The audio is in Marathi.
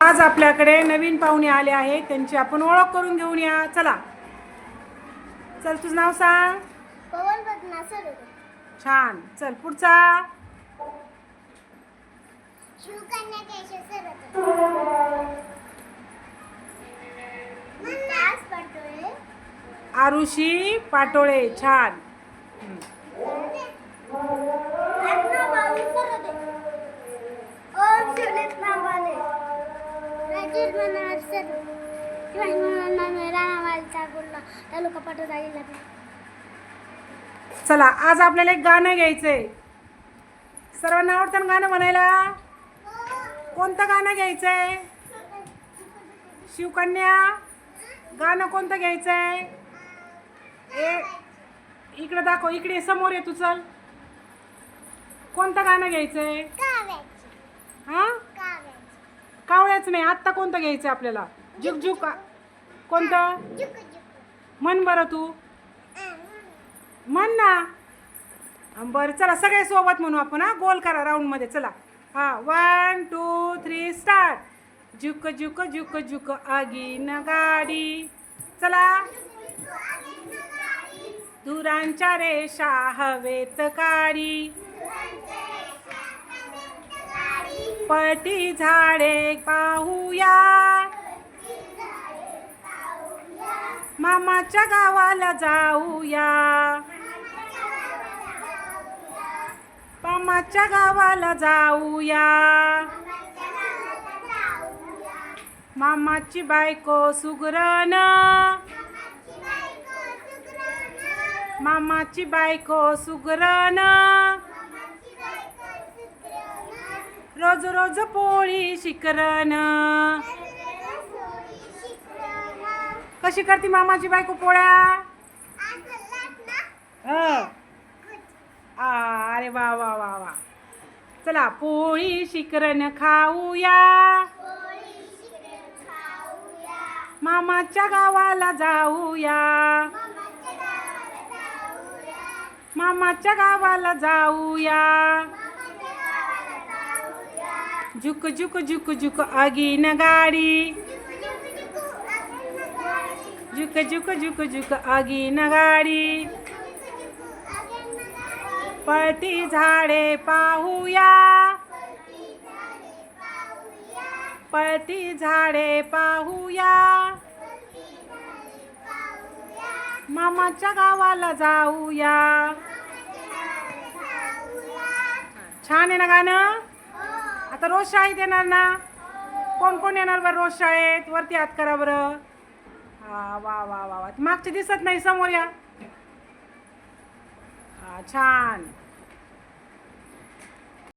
आज आपल्याकडे नवीन पाहुणे आले आहेत. त्यांची आपण ओळख करून घेऊन या चला. चल तुझं नाव सांग. पवन छान. चल पुढचा. शिवकन्या केशव आरुषी पाटोळे. छान. शिवाजी गुल्ला तालुका जिल्हा चला आज आपल्याला एक गाणं घ्यायचंय. सर्वांना आवडतं गाणं म्हणायला? कोणतं गाणं घ्यायचंय? शिवकन्या गाणं कोणतं घ्यायचंय? ए इकडे दाखव इकडे समोर ये तू चल. कोणतं गाणं घ्यायचंय? हा? काव्याची नाही. आत्ता कोणतं घ्यायचं आपल्याला? झुक झुक. कोणतं? म्हण बरं तू. म्हण ना. बरं चला सगळे सोबत म्हणू आपण हा? गोल करा राऊंडमध्ये चला. हा वन टू थ्री स्टार्ट झुक झुक झुक झुक. आगीन गाडी. चला. धुरांच्या रेषा हवेत काडी. पळती झाडे पाहूया. मामाच्या गावाला जाऊया. मामाच्या गावाला जाऊया. मामाची बायको सुगरण. मामाची बायको सुगरण. रोज रोज पोळी शिकरण. कशी करते मामाची बायको पोळ्या? हं. अरे वा वा वा वा. चला पोळी शिकरण खाऊया. मामाच्या गावाला जाऊया. मामाच्या गावाला जाऊया. झुक झुक झुक झुक आगीन गाडी. झुक झुक झुक झुक आगीन गाडी. पळती झाडे पाहूया. पळती झाडे पाहूया. मामाच्या गावाला जाऊया. छान आहे ना गाणं? आता रोज शाळेत येणार ना? कोण कोण येणार बरं रोज शाळेत? वरती हात करा बरं. हा वा वा वा वा. मागचे दिसत नाही समोर या. हा छान.